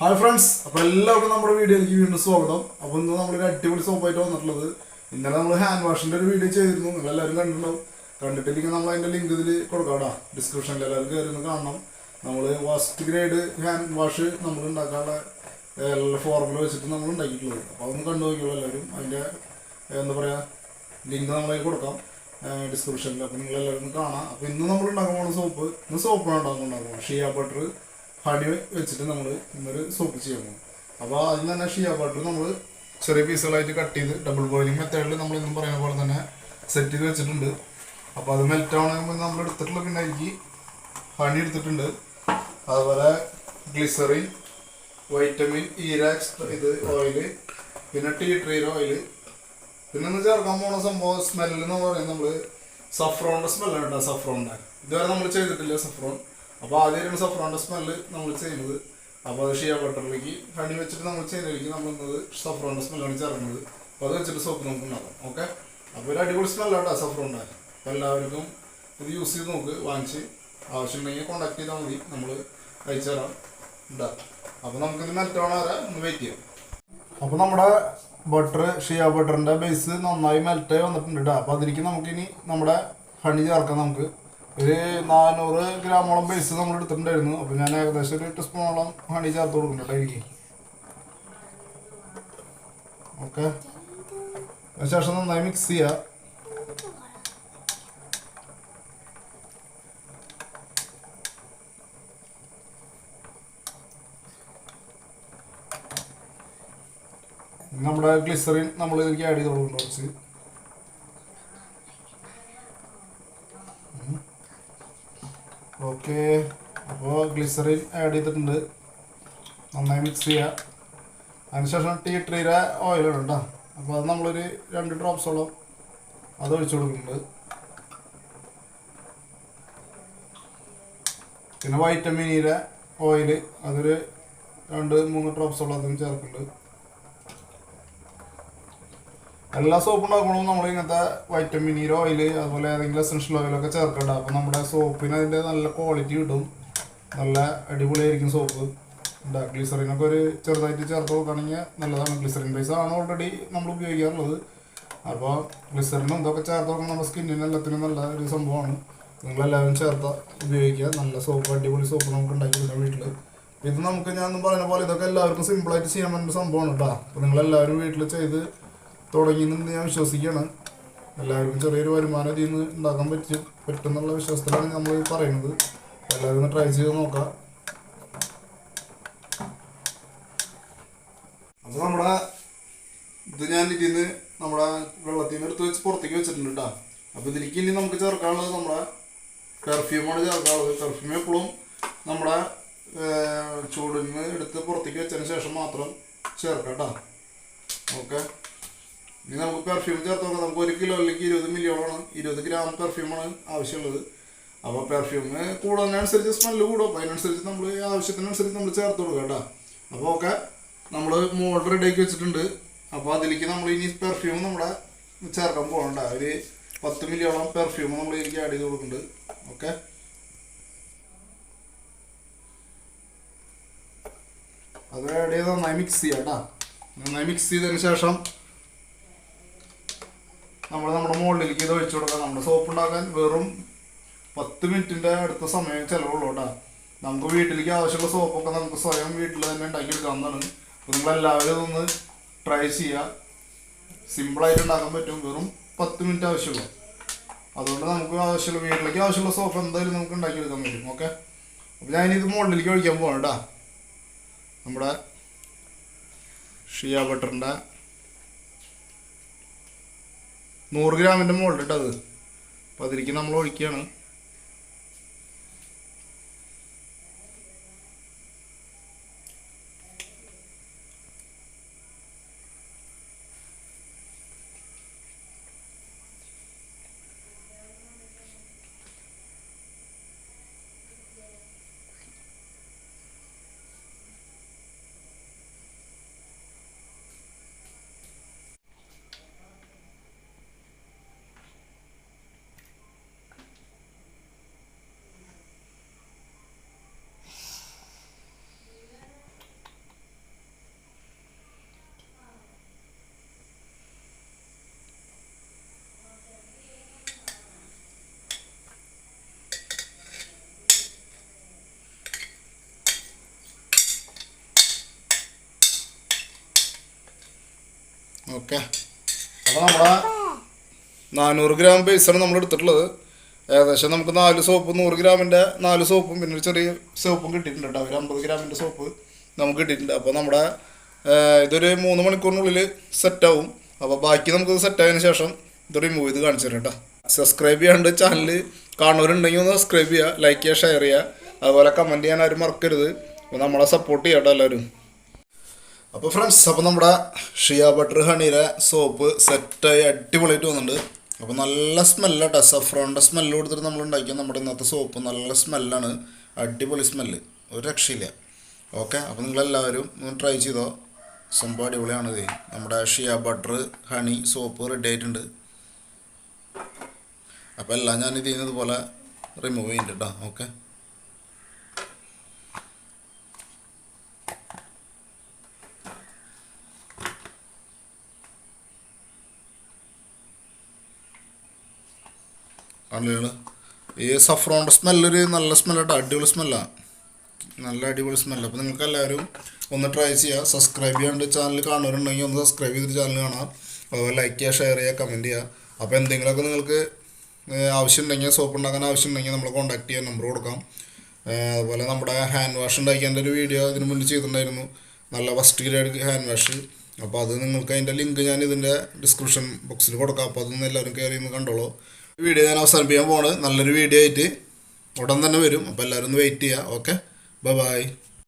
Hi friends അപ്പൊ എല്ലാവർക്കും നമ്മുടെ വീഡിയോയിലേക്ക് വീണ്ടും സ്വാഗതം. അപ്പൊ ഇന്ന് നമ്മളൊരു അടിപൊളി സോപ്പായിട്ട് വന്നിട്ടുള്ളത് ഇന്നലെ നമ്മൾ ഹാൻഡ് വാഷിന്റെ ഒരു വീഡിയോ ചെയ്തിരുന്നു. നിങ്ങൾ എല്ലാവരും കണ്ടിട്ടുണ്ടാവും. കണ്ടിട്ടില്ലെങ്കിൽ നമ്മൾ അതിന്റെ ലിങ്ക് ഇതിൽ കൊടുക്കാം ഡിസ്ക്രിപ്ഷനിൽ എല്ലാവരും കയറി കാണണം. നമ്മൾ ഫസ്റ്റ് ഗ്രേഡ് ഹാൻഡ് വാഷ് നമ്മൾ ഉണ്ടാക്കാനുള്ള ഫോർമുല വെച്ചിട്ട് നമ്മൾ ഉണ്ടാക്കിയിട്ടുള്ളത്. അപ്പോൾ അതൊന്ന് കണ്ടു നോക്കിയുള്ളൂ എല്ലാവരും. അതിന്റെ എന്താ പറയാ ലിങ്ക് നമ്മളതിൽ കൊടുക്കാം. ഡിസ്ക്രിപ്ഷനിൽ അപ്പോൾ ഒന്ന് കാണാം. അപ്പോൾ ഇന്ന് നമ്മൾ ഉണ്ടാക്കാൻ പോകുന്ന സോപ്പ് ഇന്ന് സോപ്പാണ് ഉണ്ടാക്കാൻ ഉണ്ടാക്കുന്നത് ഷിയ ബട്ടർ ഹണി വെച്ചിട്ട് നമ്മൾ ഇന്നൊരു സോപ്പ് ചെയ്യണം അപ്പോൾ അതിന് തന്നെ ഷിയ ബട്ടർ നമ്മൾ ചെറിയ പീസുകളായിട്ട് കട്ട് ചെയ്ത് ഡബിൾ ബോയിലിംഗ് മെത്തേഡിൽ നമ്മൾ ഇന്നും പറയുന്ന പോലെ തന്നെ സെറ്റ് ചെയ്ത് വെച്ചിട്ടുണ്ട്. അപ്പോൾ അത് മെൽറ്റ് ആവണമെങ്കിൽ നമ്മൾ എടുത്തിട്ടുള്ള പിന്നെ എനിക്ക് ഹണി എടുത്തിട്ടുണ്ട്. അതുപോലെ ഗ്ലിസറിൻ വൈറ്റമിൻ ഈരാക്സ് ഇത് ഓയിൽ പിന്നെ ടീ ട്രീ ഓയിൽ പിന്നെ ഒന്ന് ചേർക്കാൻ പോകുന്ന സംഭവം സ്മെല്ലെന്ന് പറയുന്നത് നമ്മൾ സഫ്രോണിന്റെ സ്മെല്ലാണ് കേട്ടോ സഫ്രോണിന്റെ ഇതുവരെ നമ്മൾ ചെയ്തിട്ടില്ല സഫ്രോൺ അപ്പൊ ഒരു സഫ്രോണ്ട സ്മെല്ല് നമ്മൾ ചെയ്യുന്നത്. അപ്പൊ അത് ഷിയ ബട്ടറിലേക്ക് ഹണി വെച്ചിട്ട് നമ്മൾ ചെയ്യുന്നതിലേക്ക് നമ്മൾ ഇന്നത് സഫ്രോണിന്റെ സ്മെല്ലാണ് ചേർക്കുന്നത്. അപ്പൊ അത് വെച്ചിട്ട് സോപ്പ് നമുക്ക് ഉണ്ടാക്കാം. ഓക്കെ അപ്പൊ ഒരു അടിപൊളി സ്മെല്ലാണ് സഫ്രോണ്ട അപ്പൊ എല്ലാവർക്കും ഇത് യൂസ് ചെയ്ത് നോക്ക് വാങ്ങിച്ച്. ആവശ്യമുണ്ടെങ്കിൽ കോണ്ടാക്ട് ചെയ്താൽ മതി. നമ്മൾ അയച്ചു തരാം. ഉണ്ടാക്കാം അപ്പൊ നമുക്കിത് മെൽറ്റോണ വരെ ഒന്ന് വെയിറ്റ് ചെയ്യാം. അപ്പൊ നമ്മുടെ ബട്ടർ ഷിയ ബട്ടറിന്റെ ബേസ് നന്നായി മെൽറ്റായി വന്നിട്ടുണ്ട് കേട്ടോ. അപ്പൊ അതിലേക്ക് നമുക്കിനി നമ്മുടെ ഹണി ചേർക്കാം നമുക്ക്. ഒരു നാനൂറ് ഗ്രാമോളം ബേസ് നമ്മൾ എടുത്തിട്ടുണ്ടായിരുന്നു. അപ്പൊ ഞാൻ ഏകദേശം ഒരു എട്ട് സ്പൂണോളം ഹണി ചേർത്ത് കൊടുക്കുന്നുണ്ട് എനിക്ക്. ഓക്കെ. അതിനുശേഷം നന്നായി മിക്സ് ചെയ്യാം. നമ്മുടെ ഗ്ലിസറിൻ നമ്മൾ ഇതിലേക്ക് ആഡ് ചെയ്ത് കൊടുക്കുന്നുണ്ട് കുറച്ച്. ഓക്കെ. അപ്പോൾ ഗ്ലിസറിൻ ആഡ് ചെയ്തിട്ടുണ്ട്. നന്നായി മിക്സ് ചെയ്യുക അതിനുശേഷം ടീ ട്രീര ഓയിലാണ് കേട്ടോ അപ്പോൾ അത് നമ്മളൊരു രണ്ട് ഡ്രോപ്സോളം അത് ഒഴിച്ചു കൊടുക്കുന്നുണ്ട്. പിന്നെ വൈറ്റമിൻ ഇയുടെ ഓയിൽ അതൊരു രണ്ട് മൂന്ന് ഡ്രോപ്സോളം അതും ചേർക്കുന്നുണ്ട്. എല്ലാ സോപ്പ് ഉണ്ടാക്കുമ്പോഴും നമ്മൾ ഇങ്ങനത്തെ വൈറ്റമിൻ ഇ ഓയിൽ അതുപോലെ ഏതെങ്കിലും എസൻഷ്യൽ ഓയിലൊക്കെ ചേർക്കണ്ട. അപ്പം നമ്മുടെ സോപ്പിന് അതിന്റെ നല്ല ക്വാളിറ്റി കിട്ടും. നല്ല അടിപൊളിയായിരിക്കും സോപ്പ് എന്താ ഗ്ലിസറിനൊക്കെ ഒരു ചെറുതായിട്ട് ചേർത്ത് നോക്കുകയാണെങ്കിൽ നല്ലതാണ്. ഗ്ലിസറിൻ ബേസ് ആണ് ഓൾറെഡി നമ്മൾ ഉപയോഗിക്കാറുള്ളത്. അപ്പോൾ ഗ്ലിസറിനും ഇതൊക്കെ ചേർത്ത് നോക്കുമ്പോൾ നമ്മുടെ സ്കിന്നിന് എല്ലാത്തിനും നല്ല ഒരു സംഭവമാണ്. നിങ്ങളെല്ലാവരും ചേർത്ത് ഉപയോഗിക്കുക. നല്ല സോപ്പ് അടിപൊളി സോപ്പ് നമുക്ക് ഉണ്ടാക്കി കൊടുക്കാം വീട്ടിൽ ഇത് നമുക്ക് ഞാൻ പറയുന്ന പോലെ ഇതൊക്കെ എല്ലാവർക്കും സിമ്പിളായിട്ട് ചെയ്യാൻ പറ്റുന്ന സംഭവമാണ് കേട്ടോ. അപ്പോൾ നിങ്ങളെല്ലാവരും വീട്ടിൽ ചെയ്ത് തുടങ്ങിയെന്ന് ഞാൻ വിശ്വസിക്കുകയാണ്. എല്ലാവർക്കും ചെറിയൊരു വരുമാനം ഇതിൽ നിന്ന് ഉണ്ടാക്കാൻ പറ്റും പറ്റുമെന്നുള്ള വിശ്വാസത്തിലാണ് നമ്മൾ പറയുന്നത്. എല്ലാവരും ഒന്ന് ട്രൈ ചെയ്ത് നോക്കാം. അപ്പോൾ നമ്മുടെ ഇത് ഞാൻ ഇതിൽ നിന്ന് നമ്മുടെ വെള്ളത്തിൽ നിന്ന് എടുത്ത് വെച്ച് പുറത്തേക്ക് വെച്ചിട്ടുണ്ട് കേട്ടോ അപ്പോൾ ഇതിലേക്ക് ഇനി നമുക്ക് ചേർക്കാനുള്ളത് നമ്മുടെ പെർഫ്യൂമാണ് ചേർക്കാനുള്ളത്. പെർഫ്യൂം എപ്പോഴും നമ്മുടെ ചൂടിൽ നിന്ന് എടുത്ത് പുറത്തേക്ക് വെച്ചതിന് ശേഷം മാത്രം ചേർക്കാം കേട്ടോ ഓക്കെ ഇനി നമുക്ക് പെർഫ്യൂം ചേർത്ത് നോക്കാം നമുക്ക് ഒരു കിലോ അല്ലെങ്കിൽ ഇരുപത് മില്ലിയോളാണ് ഇരുപത് ഗ്രാം പെർഫ്യൂമാണ് ആവശ്യമുള്ളത്. അപ്പോൾ പെർഫ്യൂം കൂടുന്നതിനനുസരിച്ച് സ്മെല്ല് കൂടും. അപ്പോൾ അതിനനുസരിച്ച് നമ്മൾ ആവശ്യത്തിനനുസരിച്ച് നമ്മൾ ചേർത്ത് കൊടുക്കുക കേട്ടോ. അപ്പോൾ ഓക്കെ നമ്മൾ മോൾഡ് റെഡിയാക്കി വെച്ചിട്ടുണ്ട്. അപ്പോൾ അതിലേക്ക് നമ്മൾ ഇനി പെർഫ്യൂം നമ്മുടെ ചേർക്കാൻ പോകണ്ട ഒരു പത്ത് മില്ലിയോളം പെർഫ്യൂം നമ്മൾ ഇതിലേക്ക് ആഡ് ചെയ്ത് കൊടുക്കുന്നുണ്ട്. ഓക്കെ? അത് ആഡ് ചെയ്ത് നന്നായി മിക്സ് ചെയ്യാം കേട്ടോ. നന്നായി മിക്സ് ചെയ്തതിന് ശേഷം നമ്മൾ നമ്മുടെ മുകളിലേക്ക് ഇത് ഒഴിച്ചു കൊടുക്കാം. നമ്മുടെ സോപ്പ് ഉണ്ടാക്കാൻ വെറും പത്ത് മിനിറ്റിന്റെ അടുത്ത സമയം ചിലവുള്ളൂ കേട്ടോ. നമുക്ക് വീട്ടിലേക്ക് ആവശ്യമുള്ള സോപ്പൊക്കെ നമുക്ക് സ്വയം വീട്ടിൽ തന്നെ ഉണ്ടാക്കിയെടുക്കാവുന്നതാണ് അപ്പോൾ നിങ്ങളെല്ലാവരും ഒന്ന് ട്രൈ ചെയ്യുക സിമ്പിളായിട്ട് ഉണ്ടാക്കാൻ പറ്റും. വെറും പത്ത് മിനിറ്റ് ആവശ്യമുള്ളൂ. അതുകൊണ്ട് നമുക്ക് ആവശ്യമുള്ള വീട്ടിലേക്ക് ആവശ്യമുള്ള സോപ്പ് എന്തായാലും നമുക്ക് ഉണ്ടാക്കിയെടുക്കാൻ പറ്റും. ഓക്കെ അപ്പോൾ ഞാനിത് മുകളിലേക്ക് ഒഴിക്കാൻ പോകണം കേട്ടോ. നമ്മുടെ ഷിയ ബട്ടറിന്റെ നൂറ് ഗ്രാമിന്റെ മുകളിലിട്ടത്. അപ്പോൾ അതിലേക്ക് നമ്മൾ ഒഴിക്കുകയാണ്. ഓക്കെ. അപ്പോൾ നമ്മുടെ നാനൂറ് ഗ്രാം ബേസാണ് നമ്മൾ എടുത്തിട്ടുള്ളത്. ഏകദേശം നമുക്ക് നാല് സോപ്പ് നൂറ് ഗ്രാമിന്റെ നാല് സോപ്പും പിന്നെ ഒരു ചെറിയ സോപ്പും കിട്ടിയിട്ടുണ്ട് കേട്ടോ. ഒരു അമ്പത് ഗ്രാമിന്റെ സോപ്പ് നമുക്ക് കിട്ടിയിട്ടുണ്ട്. അപ്പോൾ നമ്മുടെ ഇതൊരു മൂന്ന് മണിക്കൂറിനുള്ളിൽ സെറ്റാവും അപ്പോൾ ബാക്കി നമുക്ക് സെറ്റായതിനു ശേഷം ഇത് റിമൂവ് ചെയ്ത് കാണിച്ചു തരാം കേട്ടോ. സബ്സ്ക്രൈബ് ചെയ്യാണ്ട് ചാനൽ കാണുന്നവരുണ്ടെങ്കിൽ ഒന്ന് സബ്സ്ക്രൈബ് ചെയ്യുക ലൈക്ക് ചെയ്യുക ഷെയർ ചെയ്യുക. അതുപോലെ കമന്റ് ചെയ്യാൻ ആരും മറക്കരുത്. അപ്പോൾ നമ്മളെ സപ്പോർട്ട് ചെയ്യാം കേട്ടോ എല്ലാവരും. അപ്പോൾ ഫ്രണ്ട്സ് അപ്പോൾ നമ്മുടെ ഷിയ ബട്ടർ ഹണിയിലെ സോപ്പ് സെറ്റായി അടിപൊളിയായിട്ട് വന്നിട്ടുണ്ട്. അപ്പോൾ നല്ല സ്മെല്ലാട്ടോ സഫ്രോണിന്റെ സ്മെല്ല് കൊടുത്തിട്ട് നമ്മൾ ഉണ്ടാക്കിയ നമ്മുടെ ഇന്നത്തെ സോപ്പ് നല്ല സ്മെല്ലാണ് അടിപൊളി സ്മെല്ല് ഒരു രക്ഷയില്ല. ഓക്കെ അപ്പോൾ നിങ്ങളെല്ലാവരും ഒന്ന് ട്രൈ ചെയ്തോ. സംഭവം അടിപൊളിയാണ് ഇത്. നമ്മുടെ shea butter honey soap ready ആയിട്ടുണ്ട്. അപ്പോൾ എല്ലാം ഞാൻ ഇത് ചെയ്യുന്നത് റിമൂവ് ചെയ്യുന്നുണ്ട് കേട്ടോ ഓക്കെ ആളുകൾ ഈ സഫ്രോണിന്റെ സ്മെല്ലൊരു നല്ല സ്മെല്ലാട്ടോ അടിപൊളി സ്മെല്ലാണ്. നല്ല അടിപൊളി സ്മെല്ല്. അപ്പോൾ നിങ്ങൾക്ക് എല്ലാവരും ഒന്ന് ട്രൈ ചെയ്യുക സബ്സ്ക്രൈബ് ചെയ്യാണ്ട് ചാനൽ കാണുന്നവരുണ്ടെങ്കിൽ ഒന്ന് സബ്സ്ക്രൈബ് ചെയ്തിട്ട് ചാനൽ കാണാം. അതുപോലെ ലൈക്ക് ചെയ്യുക ഷെയർ ചെയ്യുക കമന്റ് ചെയ്യുക അപ്പോൾ എന്തെങ്കിലുമൊക്കെ നിങ്ങൾക്ക് ആവശ്യം ഉണ്ടെങ്കിൽ സോപ്പ് ഉണ്ടാക്കാൻ ആവശ്യം ഉണ്ടെങ്കിൽ നമ്മൾ കോൺടാക്ട് ചെയ്യാൻ നമ്പർ കൊടുക്കാം. അതുപോലെ നമ്മുടെ ഹാൻഡ് വാഷ് ഉണ്ടാക്കിയതിന്റെ ഒരു വീഡിയോ ഇതിന് മുന്നിൽ ചെയ്തിട്ടുണ്ടായിരുന്നു. നല്ല ഫസ്റ്റ് ഗ്രേഡ് ഹാൻഡ് വാഷ് അപ്പോൾ അത് നിങ്ങൾക്ക് അതിന്റെ ലിങ്ക് ഞാൻ ഇതിന്റെ ഡിസ്ക്രിപ്ഷൻ ബോക്സിൽ കൊടുക്കാം. അപ്പോൾ അതൊന്നും എല്ലാവരും കയറി ഒന്ന് കണ്ടോളൂ. വീഡിയോ ഞാൻ അവസാനിപ്പിക്കാൻ പോണ്. നല്ലൊരു വീഡിയോ ആയിട്ട് ഉടൻ തന്നെ വരും. അപ്പോൾ എല്ലാവരും ഒന്ന് വെയിറ്റ് ചെയ്യുക ഓക്കെ ബൈ